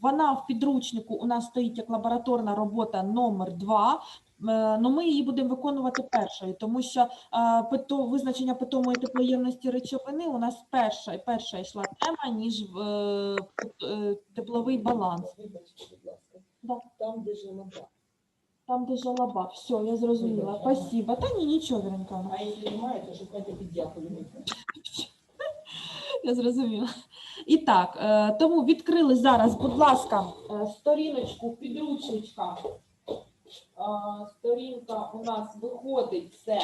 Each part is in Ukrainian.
Вона в підручнику у нас стоїть як лабораторна робота номер 2. Ну, ми її будемо виконувати першою, тому що е, пито- визначення питомої теплоємності речовини у нас перша, перша йшла тема, ніж в, е, е, тепловий баланс. Да. Там, де жолоба. Там, де жалоба. Все, я зрозуміла. Спасибо. Та ні, нічого, Віренка. А якщо немає, то шукайте під дякую. Я зрозуміла. І так, е, тому відкрили зараз, будь ласка, е, сторіночку підручничка. Е, Сторінка у нас виходить це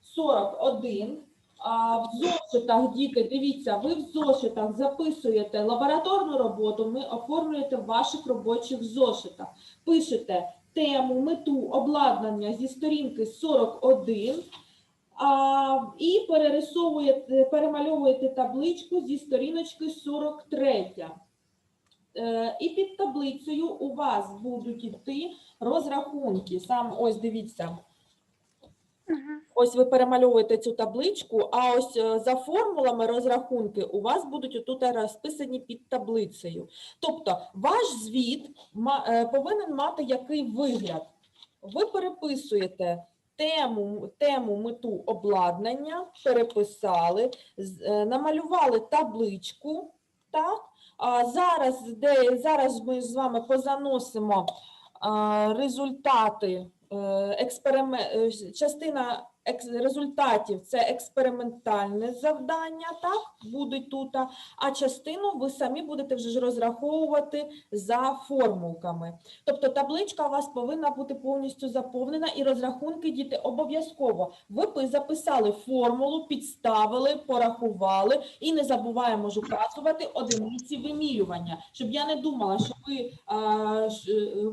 41. А в зошитах, діти, дивіться, ви в зошитах записуєте лабораторну роботу, ми оформлюєте ваших робочих зошитах. Пишете тему, мету, обладнання зі сторінки 41. І перерисовуєте, перемальовуєте табличку зі сторіночки 43. Е, і під таблицею у вас будуть йти розрахунки. Сам ось дивіться. Ось ви перемальовуєте цю табличку, а ось е, за формулами розрахунки у вас будуть отут розписані під таблицею. Тобто ваш звіт е, повинен мати який вигляд. Ви переписуєте тему, тему мету обладнання, переписали, е, намалювали табличку. Так? А зараз, де, зараз ми з вами позаносимо а, результати е, експериме- е, частина результатів це експериментальне завдання, так, будуть тут, а- частину ви самі будете вже ж розраховувати за формулками. Тобто табличка у вас повинна бути повністю заповнена і розрахунки діти обов'язково. Ви записали формулу, підставили, порахували і не забуваємо ж указувати одиниці вимірювання, щоб я не думала, що ви ж, е,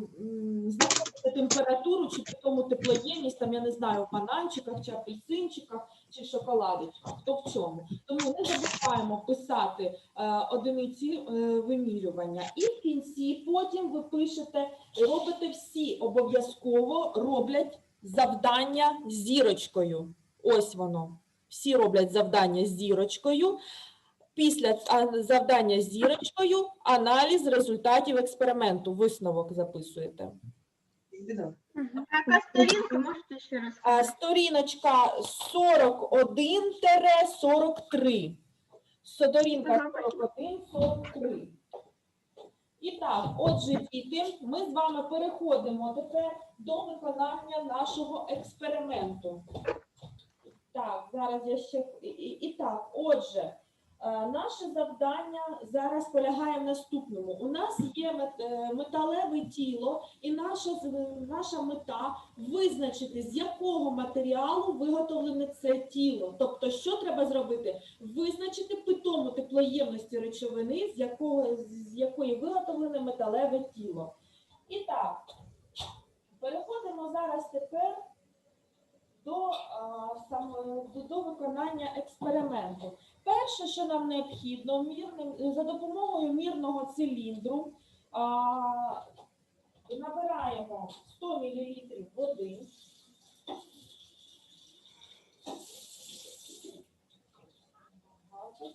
знаходите температуру чи тому теплоємність, там я не знаю, в бананчиках чи апельсинчиках чи шоколадочках. Хто в чому? Тому не забуваємо писати е, одиниці е, вимірювання. І в кінці потім ви пишете, робите всі обов'язково роблять завдання зірочкою. Ось воно. Всі роблять завдання зірочкою. Після завдання зірочкою аналіз результатів експерименту. Висновок записуєте. Яка сторінка, можете ще раз А, сказати? Сторіночка 41-43. Сторінка 41-43. І так, отже, діти, ми з вами переходимо тепер до виконання нашого експерименту. Так, зараз я ще і, і, і так, отже, наше завдання зараз полягає в наступному. У нас є е, металеве тіло, і наша, наша мета визначити, з якого матеріалу виготовлене це тіло. Тобто, що треба зробити? Визначити питому теплоємності речовини, з якого з якої виготовлене металеве тіло. І так, переходимо зараз тепер до, до, до виконання експерименту. Перше, що нам необхідно, мірним, за допомогою мірного циліндру а, набираємо 100 мл води.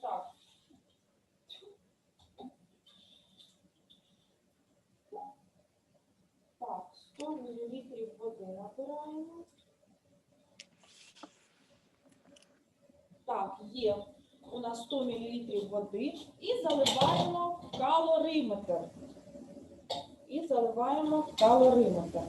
Так. Так, 100 мл води набираємо. Так, є у нас 100 мл води і заливаємо в калориметр. І заливаємо калориметр.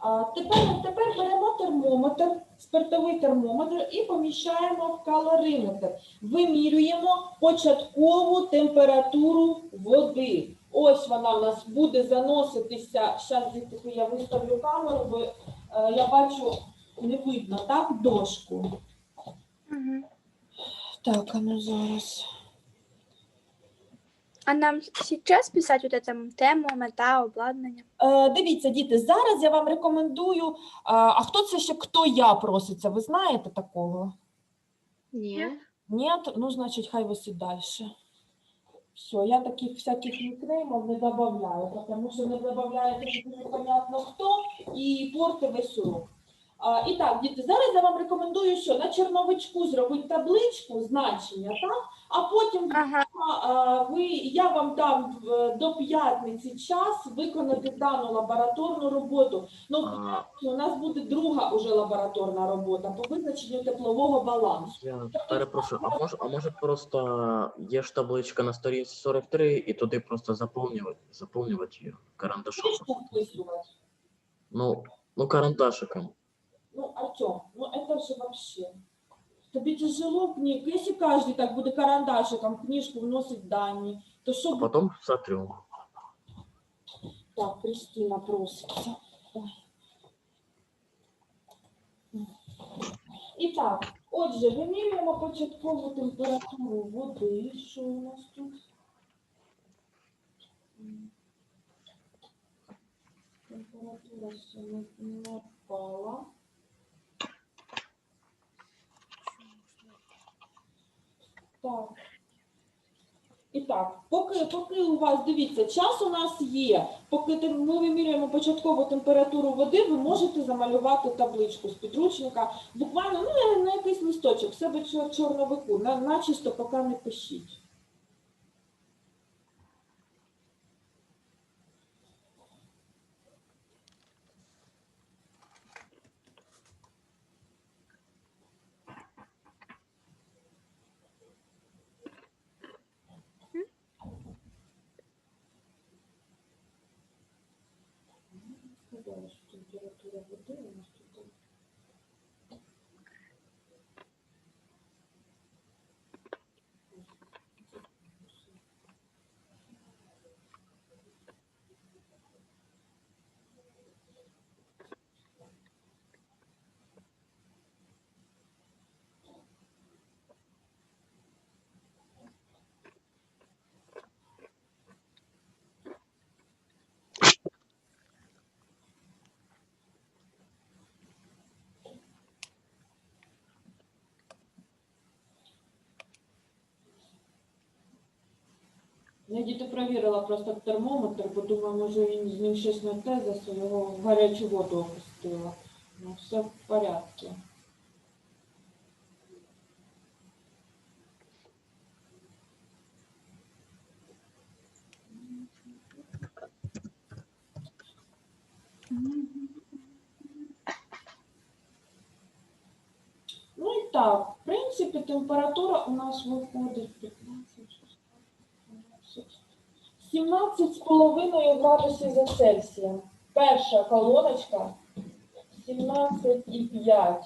А тепер, тепер беремо термометр, спиртовий термометр і поміщаємо в калориметр. Вимірюємо початкову температуру води. Ось вона в нас буде заноситися. Зараз таки я виставлю камеру, бо е, я бачу, не видно, так, дошку. Мгм. Так, а ну зараз. А нам сейчас писать вот эту тему, мета, обладнання? Е, дивіться, діти, зараз я вам рекомендую. А, а хто це ще хто я проситься? Ви знаєте такого? Ні. Нет? Ну, значить, хай висить далі. Все, я таких всяких никнеймов не добавляю, тому що не добавляєте, що непонятно хто, і порти весь урок. А, і так, діти, зараз я вам рекомендую, що на черновичку зробити табличку значення, так? А потім Ага. А, ви, я вам дам е, до п'ятниці час виконати дану лабораторну роботу. Ну, в А. п'ятницю у нас буде друга уже лабораторна робота по визначенню теплового балансу. Я перепрошую, а може, а може просто є ж табличка на сторінці 43 і туди просто заповнювати, заповнювати її карандашом. Книжку вписувати. Ну, ну карандашиком. Ну, Артем, ну это же вообще. Тобі тяжело книг. Якщо кожен так буде карандашиком книжку вносить дані, то що А буде? потім сотрю. Так, Кристина проситься. Ой. І так, отже, вимірюємо початкову температуру води. Що у нас тут? М. Температура ще не, не впала. Так. І так, поки, поки у вас, дивіться, час у нас є. Поки ми вимірюємо початкову температуру води, ви можете замалювати табличку з підручника. Буквально ну, на, якийсь листочок, в себе чор- чорновику, на, начисто поки не пишіть. Сказала, що температура води у нас тут. Я діти перевірила просто термометр, бо думаю, може він з ним щось не те, за свого в гарячу воду опустила. Ну, все в порядку. Ну і так, в принципі, температура у нас виходить 15, 17 з половиною градусів за Цельсієм. Перша колоночка 17,5.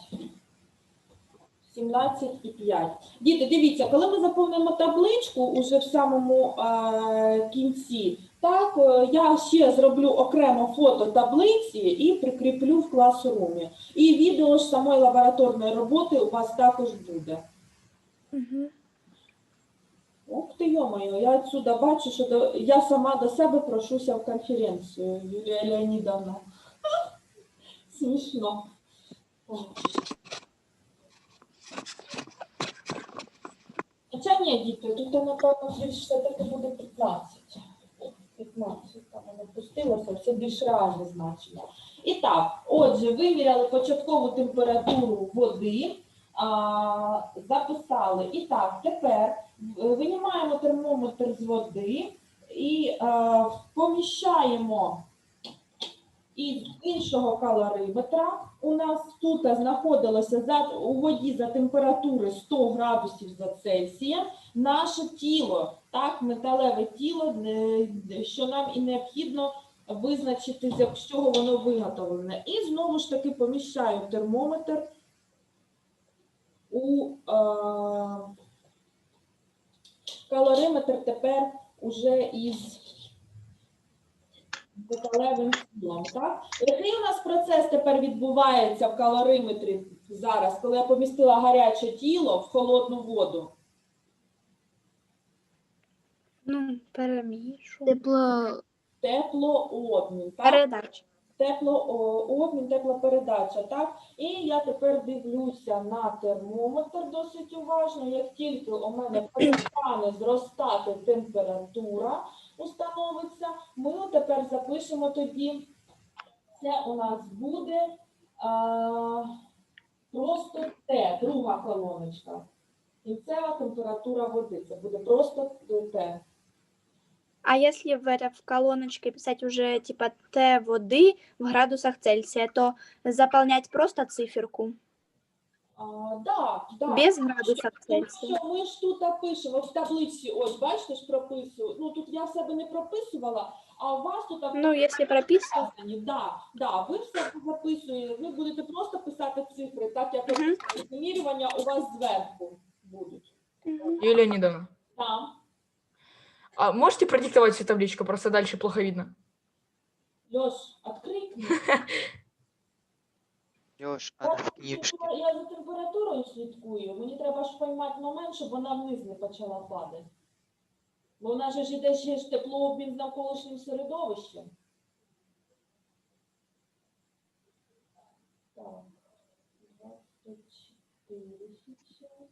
17,5. Діти, дивіться, коли ми заповнимо табличку уже в самому е, кінці, так, е, я ще зроблю окремо фото таблиці і прикріплю в класрумі. І відео ж самої лабораторної роботи у вас також буде. Угу. Ти, йомаю, я отсюда бачу, що до... я сама до себе прошуся в конференцію, Юлія Леонідовна. Смішно. Хоча ні, діти, тут напевно більш все-таки буде 15. 15, там воно пустилося, все більш реальне значення. І так, отже, виміряли початкову температуру води, а, записали. І так, тепер винімаємо термометр з води і е, поміщаємо із іншого калориметра. У нас тут знаходилося за, у воді за температури 100 градусів за Цельсієм наше тіло, так, металеве тіло, що нам і необхідно визначити, з чого воно виготовлене. І знову ж таки поміщаю термометр у е, калориметр тепер уже із металевим тілом. Так? Який у нас процес тепер відбувається в калориметрі зараз, коли я помістила гаряче тіло в холодну воду? Ну, перемішу. Тепло. Теплообмін. Так? Передача. Теплообмін, теплопередача, так? І я тепер дивлюся на термометр досить уважно. Як тільки у мене перестане зростати температура, установиться, ми тепер запишемо тоді Це у нас буде а, просто Т, друга колоночка. Кінцева температура води. Це буде просто Т. А если в, это, в колоночке писать уже типа Т воды в градусах Цельсия, то заполнять просто циферку А, да, да. без градусов Тому Цельсия. що ми ж тут опишемо от в таблиці, ось бачите ж прописую. Ну тут я в себе не прописувала, а у вас тут Ну, если прописывать. записані. Да, да, ви все записуєте, ви будете просто писати цифри, так як Мгм. вимірювання у вас зверху будуть. Мгм. Юлия Леонидовна, Там, а можете продиктовать всю табличку? Просто дальше плохо видно. Льош, відкрий. Леш, а Я, в я за температурою слідкую. Мені треба ж поймати момент, щоб вона вниз не почала падати. Бо вона же ж іде ще ж теплообмін з навколишнім середовищем. Так. 24 сейчас.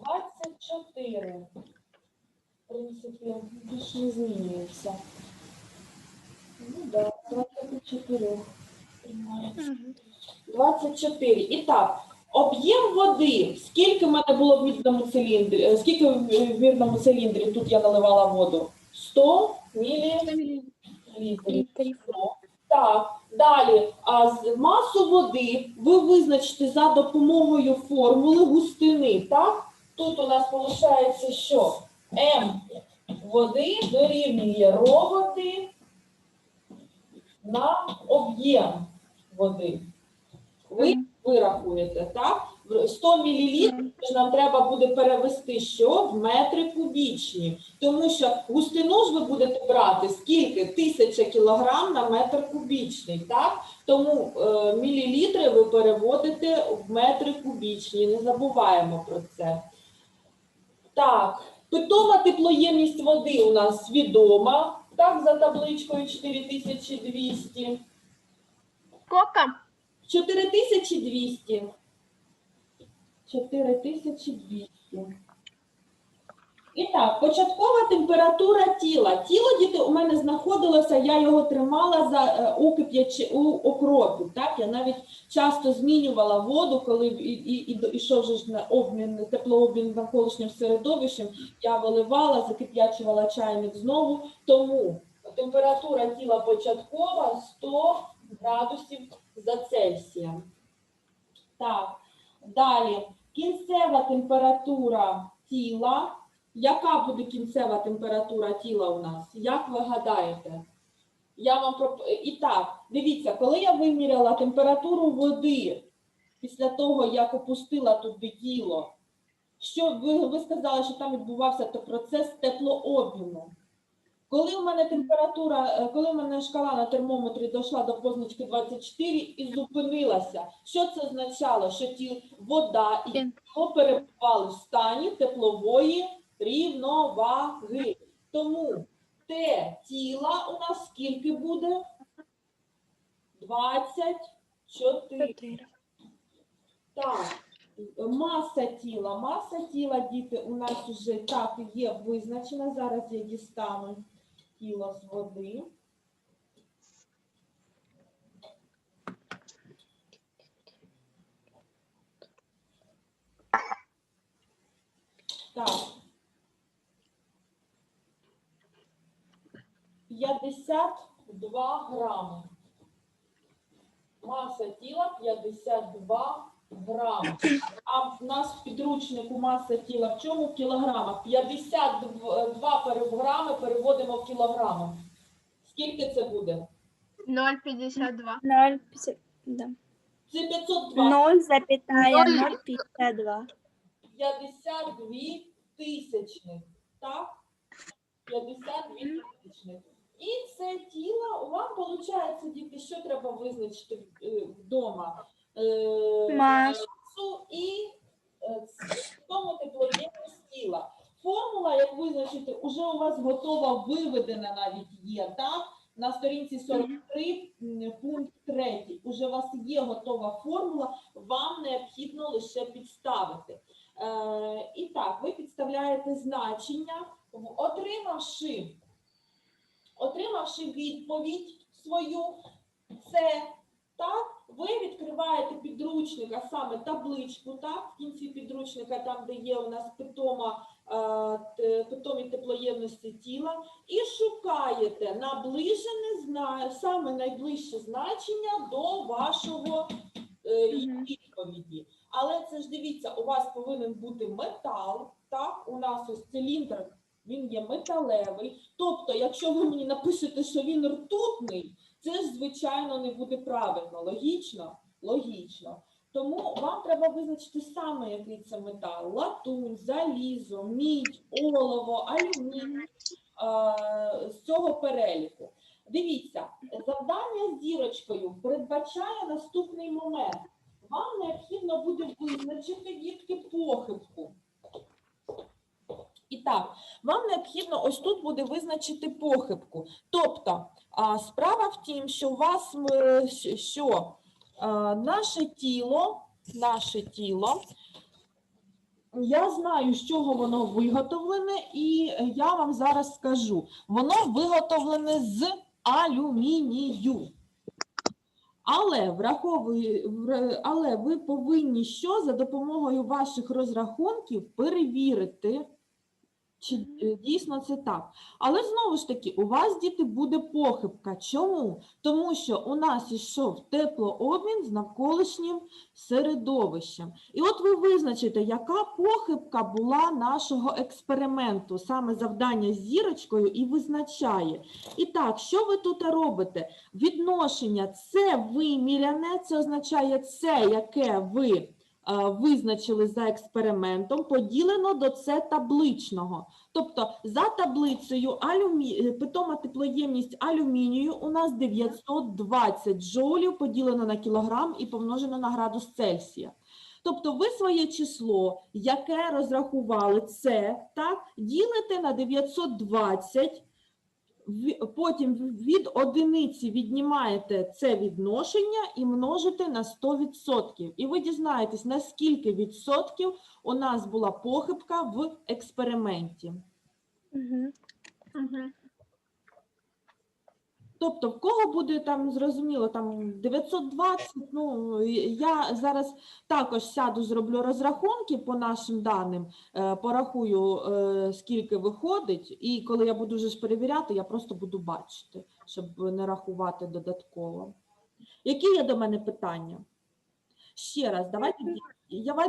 Так. 24. В принципі, більш не змінюється. Ну да, 24. 24. І так, об'єм води. Скільки в мене було в мірному циліндрі? е, Скільки в в мірному циліндрі тут я наливала воду? 100 мілілітрів. Литров. Так, далі. А масу води ви визначите за допомогою формули густини. Так? Тут у нас виходить, що М води дорівнює ро води на об'єм води. Ви вирахуєте, так? В 100 мл нам треба буде перевести що в метри кубічні. Тому що густину ж ви будете брати скільки? Тисяча кілограм на метр кубічний, так? Тому е, мілілітри ви переводите в метри кубічні, не забуваємо про це. Так, питома теплоємність води у нас відома, так, за табличкою 4200. Сколько? 4200. 4200. І так, початкова температура тіла. Тіло діти у мене знаходилося, я його тримала за е, у кип'ячі у окропі. Так, я навіть часто змінювала воду, коли і, і, і ішов же ж на обмін теплообмін навколишнім середовищем. Я виливала, закип'ячувала чайник знову. Тому температура тіла початкова 100 градусів за Цельсієм. Так, далі кінцева температура тіла. Яка буде кінцева температура тіла у нас? Як ви гадаєте? Я вам проп... І так, дивіться, коли я виміряла температуру води після того, як опустила туди тіло, що ви, ви сказали, що там відбувався то процес теплообміну. Коли у мене температура, е, коли у мене шкала на термометрі дійшла до позначки 24 і зупинилася, що це означало? Що ті вода і тіло перебували в стані теплової рівноваги. Тому те тіла у нас скільки буде? 24. Четыре. Так, маса тіла. Маса тіла, діти, у нас вже так є визначена. Зараз я дістану тіло з води. Так. 52 грами. Маса тіла 52 грами. А в нас в підручнику маса тіла в чому? В кілограмах. 52 пере- грами переводимо в кілограми. Скільки це буде? 0,52. Ноль пятьдесят- да. Це 502. Ноль запятая ноль пятьдесят два. 52 тисячних. Так? 52 тисячних. І це тіло у вам виходить, діти, що треба визначити е, вдома? Е, Масу. і е, тому теплоємність тіла. формула, як визначити, уже у вас готова виведена навіть є, так? На сторінці 43, пункт 3. Уже у вас є готова формула, вам необхідно лише підставити. Е, і так, ви підставляєте значення, отримавши, отримавши відповідь свою, це так, ви відкриваєте підручник, а саме табличку, так, в кінці підручника, там, де є у нас питома, е, питомі теплоємності тіла, і шукаєте наближене саме найближче значення до вашого е, відповіді. Але це ж дивіться, у вас повинен бути метал, так, у нас ось циліндр, він є металевий. Тобто, якщо ви мені напишете, що він ртутний, це ж, звичайно, не буде правильно. Логічно? Логічно. Тому вам треба визначити саме, який це метал: латунь, залізо, мідь, олово, алюміній з цього переліку. Дивіться, завдання з зірочкою передбачає наступний момент. Вам необхідно буде визначити дітки похибку. І так, вам необхідно ось тут буде визначити похибку. Тобто, справа в тім, що у вас що наше тіло, наше тіло, я знаю, з чого воно виготовлене, і я вам зараз скажу. Воно виготовлене з алюмінію. Але враховую, але ви повинні що за допомогою ваших розрахунків перевірити, чи е, дійсно це так. Але знову ж таки, у вас діти буде похибка. Чому? Тому що у нас ішов теплообмін з навколишнім середовищем. І от ви визначите, яка похибка була нашого експерименту, саме завдання з зірочкою, і визначає. І так, що ви тут робите? Відношення це виміряне, це означає це, яке ви визначили за експериментом, поділено до це табличного. Тобто за таблицею алюмі... е, питома теплоємність алюмінію у нас 920 джоулів поділено на кілограм і помножено на градус Цельсія. Тобто ви своє число, яке розрахували це, так, ділите на 920, ві- потім від одиниці віднімаєте це відношення і множите на 100%. І ви дізнаєтесь, на скільки відсотків у нас була похибка в експерименті. Угу. Мгм. Тобто, в кого буде там зрозуміло, там 920, ну я зараз також сяду, зроблю розрахунки по нашим даним, е, порахую, е, скільки виходить, і коли я буду вже перевіряти, я просто буду бачити, щоб не рахувати додатково. Які є до мене питання? Ще раз, давайте,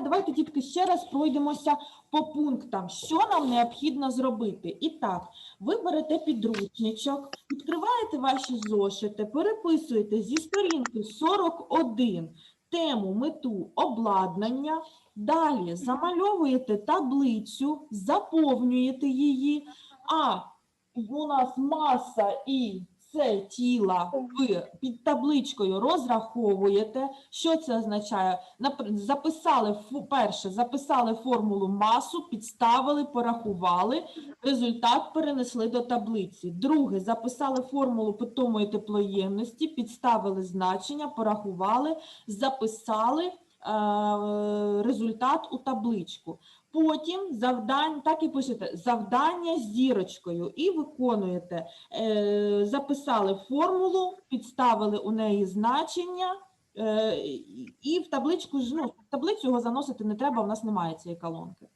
давайте, дітки, ще раз пройдемося по пунктам, що нам необхідно зробити. І так, ви берете підручничок, відкриваєте ваші зошити, переписуєте зі сторінки 41 тему, мету обладнання, далі замальовуєте таблицю, заповнюєте її, а у нас маса і це тіла ви під табличкою розраховуєте. Що це означає? Записали перше, записали формулу масу, підставили, порахували, результат перенесли до таблиці. Друге, записали формулу питомої теплоємності, підставили значення, порахували, записали е, результат у табличку. Потім завдань, так і пишете завдання з зірочкою і виконуєте. Е, записали формулу, підставили у неї значення. е, і- в табличку ну, в таблицю його заносити не треба, у нас немає цієї колонки.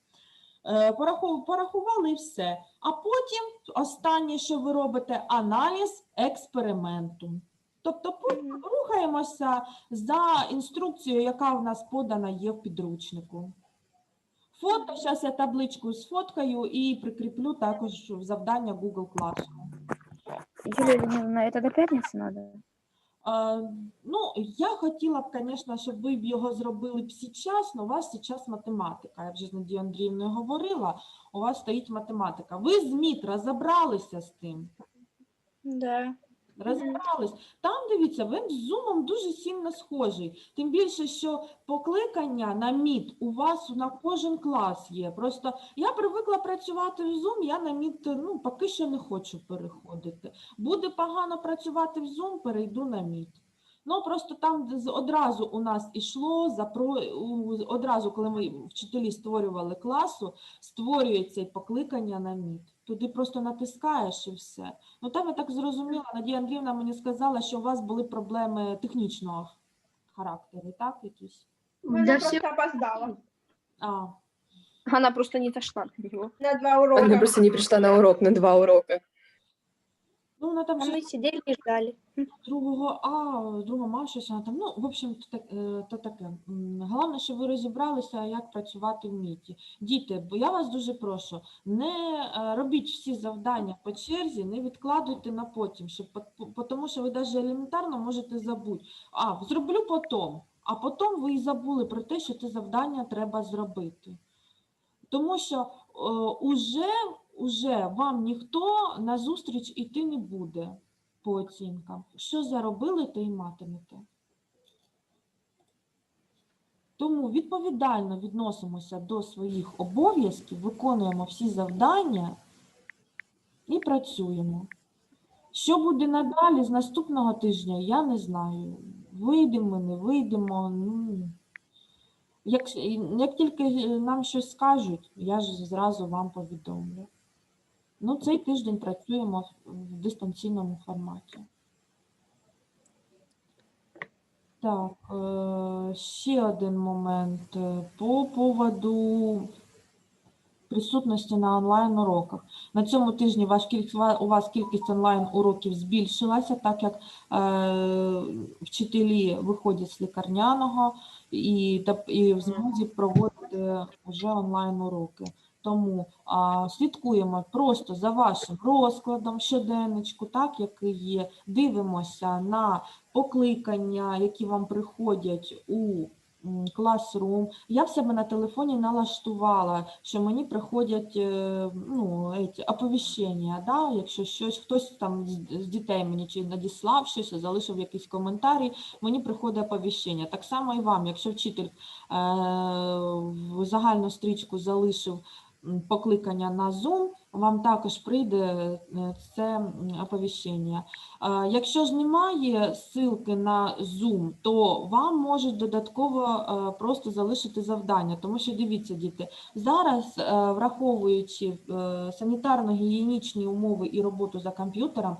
Е, пораху- Порахували і все. А потім останнє, що ви робите, аналіз експерименту. Тобто рухаємося за інструкцією, яка в нас подана є в підручнику. Фото, зараз я табличку сфоткаю і прикріплю також в завдання Google Classroom. Юлия Леонидовна, это до пятницы надо? А, ну, я хотіла б, звісно, щоб ви б його зробили б зараз, але у вас зараз математика. Я вже з Надією Андріївною говорила, у вас стоїть математика. Ви з МІТ розібралися з тим? Да. Розібрались. Там, дивіться, він з зумом дуже сильно схожий. Тим більше, що покликання на міт у вас на кожен клас є. Просто я привикла працювати в Zoom, я на міт ну, поки що не хочу переходити. Буде погано працювати в Zoom, перейду на міт. Ну просто там одразу у нас ішло запро... одразу, коли ми вчителі створювали класу, створюється і покликання на міт. Туди просто натискаєш і все. Ну там я так зрозуміла, Надія Андріївна мені сказала, що у вас були проблеми технічного характеру, так? Якісь? Для всех опоздала А, Она просто не дошла до него. на два урока. Она просто не пришла на урок, на два урока. Ну вона там А вже мы сидели и ждали. другого А, другого Ма, щось вона там. Ну, в общем, то, так, е, то таке. М, Головне, щоб ви розібралися, як працювати в міті. Діти, бо я вас дуже прошу, не е, робіть всі завдання по черзі, не відкладуйте на потім, щоб, по- тому що ви навіть елементарно можете забути. А, зроблю потім. А потім ви і забули про те, що це завдання треба зробити. Тому що е, уже, уже вам ніхто на зустріч іти не буде по оцінкам. Що заробили, то й матимете. Тому відповідально відносимося до своїх обов'язків, виконуємо всі завдання і працюємо. Що буде надалі з наступного тижня, я не знаю. Вийдемо, не вийдемо. Ну, як, як тільки нам щось скажуть, я ж зразу вам повідомлю. Ну, цей тиждень працюємо в- дистанційному форматі. Так, е, ще один момент е, по поводу присутності на онлайн-уроках. На цьому тижні ваш у вас кількість онлайн-уроків збільшилася, так як е, вчителі виходять з лікарняного і в змозі проводити вже онлайн-уроки. Тому а, слідкуємо просто за вашим розкладом щоденничку, так який є. Дивимося на покликання, які вам приходять у м, Classroom. Я в себе на телефоні налаштувала, що мені приходять е, ну, еті, оповіщення, да? якщо щось, хтось там з, дітей мені чи надіслав щось, залишив якийсь коментарі, мені приходить оповіщення. Так само і вам, якщо вчитель е, в загальну стрічку залишив покликання на Zoom, вам також прийде е, це оповіщення. Якщо ж немає ссылки на Zoom, то вам можуть додатково е, просто залишити завдання, тому що дивіться, діти, зараз, е, враховуючи санітарно-гігієнічні умови і роботу за комп'ютером,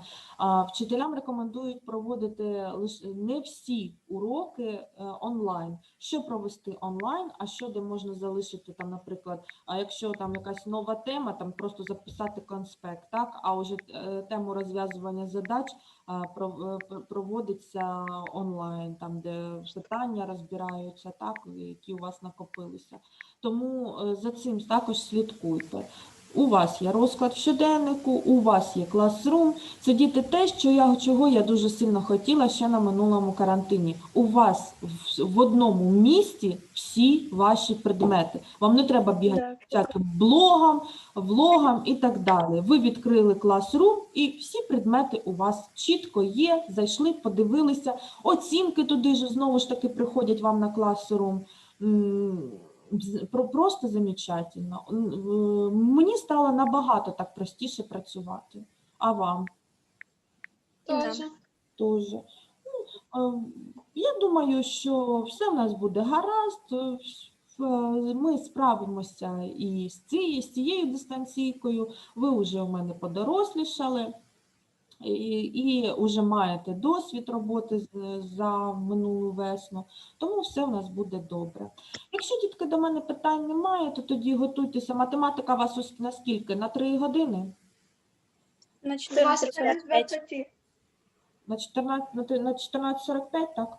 Вчителям рекомендують проводити не всі уроки онлайн. Що провести онлайн, а що де можна залишити там, наприклад, якщо там якась нова тема, там просто записати конспект, так? А вже е, тему розв'язування задач е, пр- проводиться онлайн, там де питання розбираються, так, які у вас накопилися. Тому е, за цим також слідкуйте. У вас є розклад в щоденнику, у вас є класрум. Це діти те, що я чого я дуже сильно хотіла ще на минулому карантині. У вас в, одному місті всі ваші предмети. Вам не треба бігати Так. всяким блогам, влогам і так далі. Ви відкрили класрум і всі предмети у вас чітко є. Зайшли, подивилися. Оцінки туди ж знову ж таки приходять вам на класрум. Просто замечательно. Мені стало набагато так простіше працювати. А вам? тоже. Тоже. Ну, Я думаю, що все в нас буде гаразд. Ми справимося і з цією, з цією дистанційкою. Ви вже у мене подорослішали і, і вже маєте досвід роботи з- за минулу весну, тому все у нас буде добре. Якщо дітки до мене питань немає, то тоді готуйтеся. Математика у вас ось на скільки? На 3 години? На 20 14.45. 20. На 14, на ти- на 14.45, так?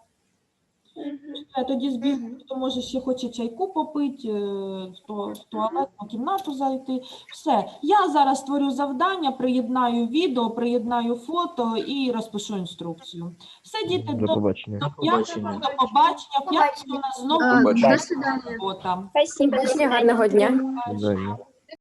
Все, тоді збіг, хто може ще хоче чайку попити, е, хто в туалетну кімнату зайти. Все. Я зараз створю завдання, приєднаю відео, приєднаю фото і розпишу інструкцію. Все, діти, До до, побачення. до До побачення. до побачення. П'ятницю у нас знову робота. Спасибо. Гарного дня. До побачення.